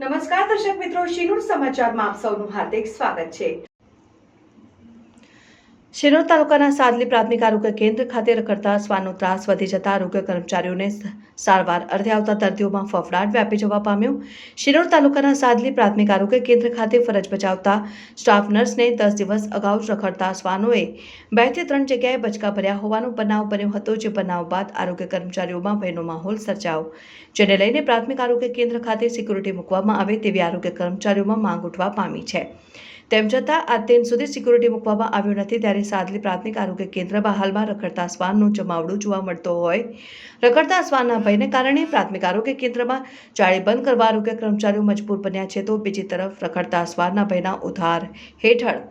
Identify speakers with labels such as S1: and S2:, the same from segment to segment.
S1: નમસ્કાર દર્શક મિત્રો શિનુર સમાચારમાં આપ સૌનું હાર્દિક સ્વાગત છે. શિનોર તાલુકાના સાદલી પ્રાથમિક આરોગ્ય કેન્દ્ર ખાતે રખડતા શ્વાનો ત્રાસ વધી જતા આરોગ્ય કર્મચારીઓને સારવાર અર્થે આવતા દર્દીઓમાં ફફડાટ વ્યાપી જવા પામ્યો. શિનોર તાલુકાના સાદલી પ્રાથમિક આરોગ્ય કેન્દ્ર ખાતે ફરજ બજાવતા સ્ટાફ નર્સને દસ દિવસ અગાઉ રખડતા શ્વાનોએ બેથી ત્રણ જગ્યાએ બચકા ભર્યા હોવાનો બનાવ બન્યો હતો, જે બનાવ બાદ આરોગ્ય કર્મચારીઓમાં ભયનો માહોલ સર્જાયો. જેને લઈને પ્રાથમિક આરોગ્ય કેન્દ્ર ખાતે સિક્યુરિટી મૂકવામાં આવે તેવી આરોગ્ય કર્મચારીઓમાં માંગ ઉઠવા પામી છે. તેમ છતાં આજ દિન સુધી સિક્યુરિટી મૂકવામાં આવ્યું નથી, ત્યારે સાદલી પ્રાથમિક આરોગ્ય કેન્દ્રમાં હાલમાં રખડતા શ્વાનનું જમાવડું જોવા મળતો હોય. રખડતા શ્વાનના ભયને કારણે પ્રાથમિક આરોગ્ય કેન્દ્રમાં જાળી બંધ કરવા આરોગ્ય કર્મચારીઓ મજબૂર બન્યા છે તો બીજી તરફ રખડતા શ્વાનના ભયના ઉધાર હેઠળ.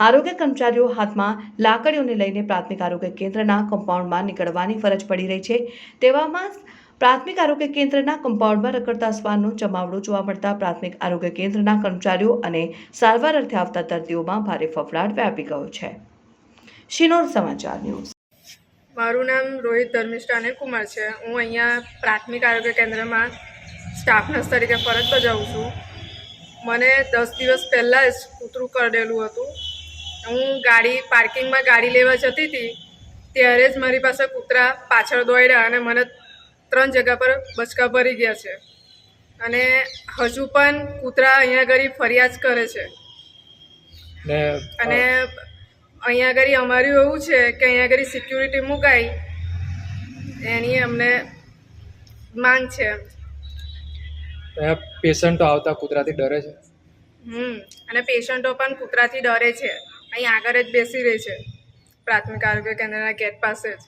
S1: આરોગ્ય કર્મચારીઓ હાથમાં લાકડીઓને લઈને પ્રાથમિક આરોગ્ય કેન્દ્રના કમ્પાઉન્ડમાં નીકળવાની ફરજ પડી રહી છે. તેવામાં પ્રાથમિક આરોગ્ય કેન્દ્રના કમ્પાઉન્ડમાં રખડતા શ્વાનનું જમાવડું જોવા મળતા પ્રાથમિક આરોગ્ય કેન્દ્રના કર્મચારીઓ અને સારવાર અર્થે આવતા દર્દીઓમાં ભારે ફફડાટ વ્યાપી ગયો છે. શિનોર સમાચાર ન્યૂઝ.
S2: મારું નામ રોહિત ધર્મિષ્ઠા અને કુમાર છે. હું અહીંયા પ્રાથમિક આરોગ્ય કેન્દ્રમાં સ્ટાફ નર્સ તરીકે ફરજ બજાવું છું. મને દસ દિવસ પહેલાં જ કૂતરું કરડેલું હતું. હું ગાડી પાર્કિંગમાં ગાડી લેવા જતી હતી ત્યારે જ મારી પાસે કૂતરા પાછળ દોડ્યા અને મને ત્રણ જગ્યા પર બચકા ભરી ગયા છે. અને હજુ પણ કૂતરા અહીંયા ઘડી ફરિયાદ કરે છે. અને અહીંયા આગળ અમારું એવું છે કે અહીંયા આગળ સિક્યુરિટી મુકાઈ એની અમને માંગ છે.
S3: પેશન્ટો આવતા કૂતરાથી ડરે છે?
S2: હમ અને પેશન્ટો પણ કૂતરાથી ડરે છે. અહીં આગળ જ બેસી રહે છે પ્રાથમિક આરોગ્ય કેન્દ્રના ગેટ પાસે જ.